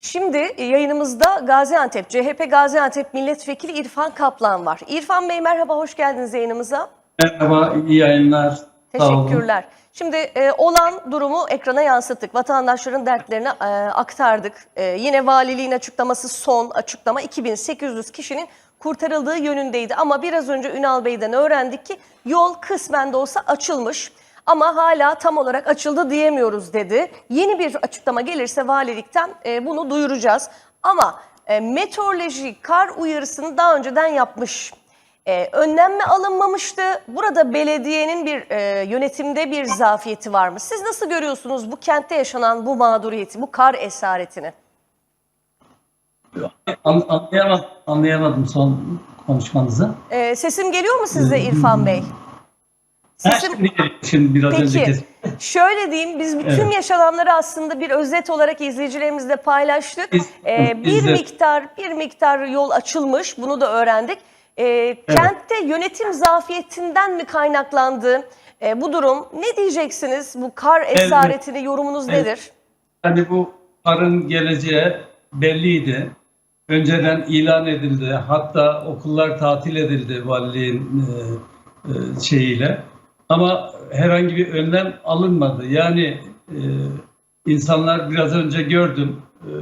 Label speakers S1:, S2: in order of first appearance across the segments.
S1: Şimdi e, yayınımızda Gaziantep, CHP Gaziantep Milletvekili İrfan Kaplan var. İrfan Bey merhaba, hoş geldiniz yayınımıza.
S2: Merhaba, iyi yayınlar.
S1: Teşekkürler. Şimdi e, olan durumu ekrana yansıttık. Vatandaşların dertlerini e, aktardık. E, yine valiliğin açıklaması son açıklama 2800 kişinin kurtarıldığı yönündeydi. Ama biraz önce Ünal Bey'den öğrendik ki yol kısmen de olsa açılmış. Ama hala tam olarak açıldı diyemiyoruz dedi. Yeni bir açıklama gelirse valilikten e, bunu duyuracağız. Ama e, meteoroloji kar uyarısını daha önceden yapmış. Önlem mi alınmamıştı? Burada belediyenin bir e, yönetimde bir zafiyeti var mı? Siz nasıl görüyorsunuz bu kentte yaşanan bu mağduriyeti, bu kar esaretini?
S2: An, anlayamadım, anlayamadım son konuşmanızı.
S1: Ee, sesim geliyor mu sizde İrfan Bey? Sesim...
S2: şimdi, şimdi biraz önce
S1: Peki,
S2: kes.
S1: şöyle diyeyim biz bütün
S2: Evet.
S1: yaşananları aslında bir özet olarak izleyicilerimizle paylaştık.
S2: İz-
S1: Ee, bir
S2: izle-
S1: miktar bir miktar yol açılmış, bunu da öğrendik. Ee, Kentte yönetim zafiyetinden mi kaynaklandı Ee, bu durum? Ne diyeceksiniz bu kar esaretini yorumunuz
S2: Evet.
S1: nedir?
S2: Hani bu karın geleceği belliydi. Önceden ilan edildi. Hatta okullar tatil edildi valiliğin e, e, şeyiyle. Ama herhangi bir önlem alınmadı. Yani e, insanlar biraz önce gördüm. e,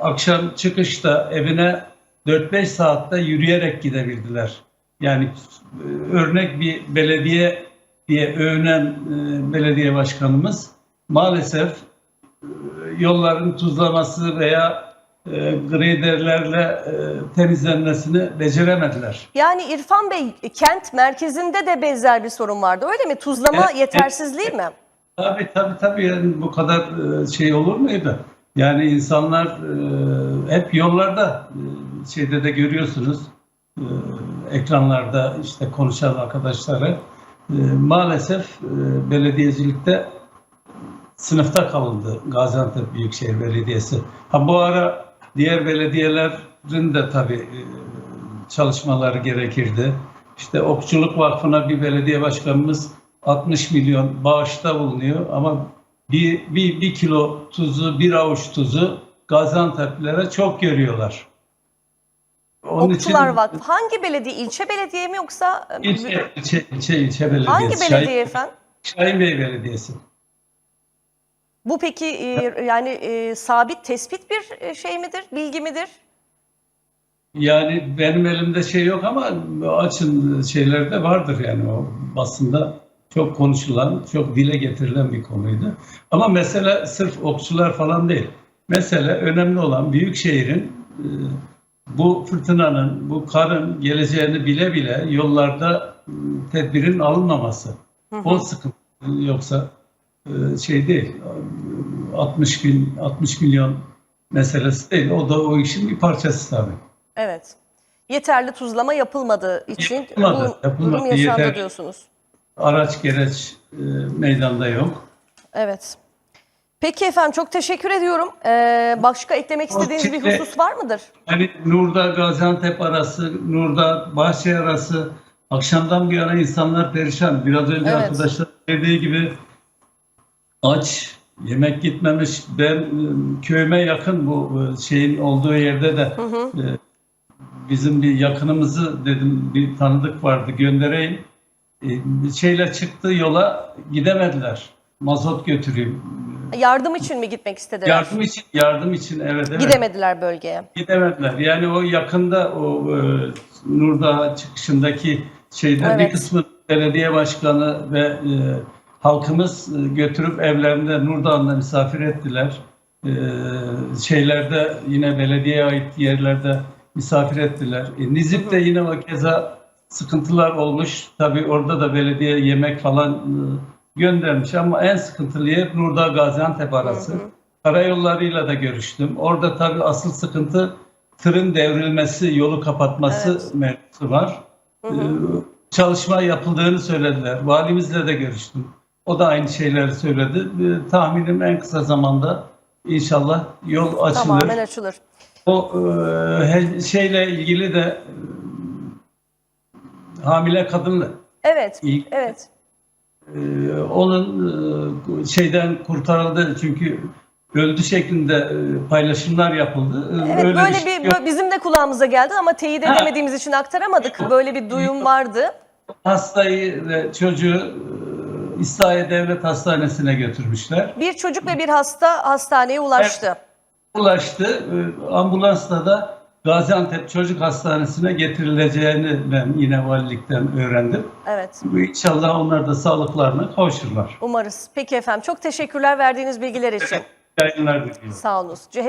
S2: akşam çıkışta evine 4-5 saatte yürüyerek gidebildiler. Yani e, örnek bir belediye diye övünen e, belediye başkanımız maalesef yolların tuzlaması veya e, graderlerle e, temizlenmesini beceremediler.
S1: Yani İrfan Bey kent merkezinde de benzer bir sorun vardı öyle mi? Tuzlama
S2: Evet,
S1: yetersizliği mi?
S2: Tabii tabii tabii yani bu kadar e, şey olur muydu? Yani insanlar e, hep yollarda e, şeyde de görüyorsunuz e, ekranlarda işte konuşan arkadaşları e, maalesef e, belediyecilikte sınıfta kalındı Gaziantep Büyükşehir Belediyesi. Ha bu ara diğer belediyelerin de tabii e, çalışmaları gerekirdi. İşte Okçuluk Vakfı'na bir belediye başkanımız 60 milyon bağışta bulunuyor ama bir, bir, bir kilo tuzu, bir avuç tuzu Gaziantep'lilere çok görüyorlar. Onun
S1: Okçular
S2: için
S1: Vakfı hangi belediye? İlçe belediye mi yoksa e,
S2: ilçe, ilçe, ilçe, ilçe belediyesi.
S1: hangi
S2: Şahin-
S1: belediye efendim?
S2: Şahin Bey Belediyesi.
S1: Bu peki e, yani e, sabit tespit bir e, şey midir, bilgi midir?
S2: Yani benim elimde şey yok ama açın şeylerde vardır yani o basında çok konuşulan, çok dile getirilen bir konuydu. Ama mesele sırf okçular falan değil. Mesele önemli olan büyük şehrin e, bu fırtınanın, bu karın geleceğini bile bile yollarda e, tedbirin alınmaması. O sıkıntı yoksa şey değil. 60 bin, 60 milyon meselesi değil. O da o işin bir parçası tabii.
S1: Evet. Yeterli tuzlama yapılmadığı için
S2: Yapılmadı,
S1: bu
S2: yapılmadı,
S1: durum yaşandı
S2: yeter.
S1: diyorsunuz.
S2: araç gereç e, meydanda yok.
S1: Evet. Peki efendim çok teşekkür ediyorum. Ee, başka eklemek istediğiniz bir
S2: Şimdi-
S1: husus var mıdır?
S2: Hani Nurda Gaziantep arası, Nurda Bahçe arası akşamdan bir yana insanlar perişan. Biraz önce
S1: Evet.
S2: arkadaşlar dediği gibi aç, yemek gitmemiş. Ben e, köyüme yakın bu e, şeyin olduğu yerde de e, bizim bir yakınımızı dedim bir tanıdık vardı göndereyim. E, şeyle çıktı yola gidemediler. Mazot götüreyim.
S1: Yardım için mi gitmek istediler?
S2: Yardım için, yardım için evet evet.
S1: Gidemediler bölgeye.
S2: Gidemediler. Yani o yakında o e, Nurdağ çıkışındaki şeyde
S1: Evet.
S2: bir kısmı belediye başkanı ve e, halkımız e, götürüp evlerinde Nurdağ'ında misafir ettiler. E, şeylerde yine belediyeye ait yerlerde misafir ettiler. E, Nizip'te yine o keza sıkıntılar olmuş. Tabii orada da belediye yemek falan e, göndermiş ama en sıkıntılı yer Nurdağ Gaziantep arası. Karayollarıyla da görüştüm. Orada tabii asıl sıkıntı tırın devrilmesi, yolu kapatması
S1: Evet.
S2: mevzusu var. Ee, çalışma yapıldığını söylediler. Valimizle de görüştüm. O da aynı şeyleri söyledi. Ee, tahminim en kısa zamanda inşallah yol açılır.
S1: Tamamen açılır.
S2: O e, şeyle ilgili de e, hamile kadınla
S1: Evet,
S2: İyi.
S1: evet.
S2: e, onun e, şeyden kurtarıldı çünkü öldü şeklinde e, paylaşımlar yapıldı. E,
S1: Evet
S2: öyle
S1: böyle
S2: şey
S1: bir
S2: yok.
S1: bö- bizim de kulağımıza geldi ama teyit
S2: Ha.
S1: edemediğimiz için aktaramadık. Böyle bir duyum vardı.
S2: hastayı ve çocuğu İslahiye Devlet Hastanesi'ne götürmüşler.
S1: Bir çocuk ve bir hasta hastaneye ulaştı.
S2: Ulaştı. E, Ambulansla da Gaziantep Çocuk Hastanesi'ne getirileceğini ben yine valilikten öğrendim.
S1: Evet.
S2: İnşallah onlar da sağlıklarına kavuşurlar.
S1: Umarız. Peki efendim çok teşekkürler verdiğiniz bilgiler için.
S2: Yayınlar diliyorum.
S1: Sağ olunuz. CHP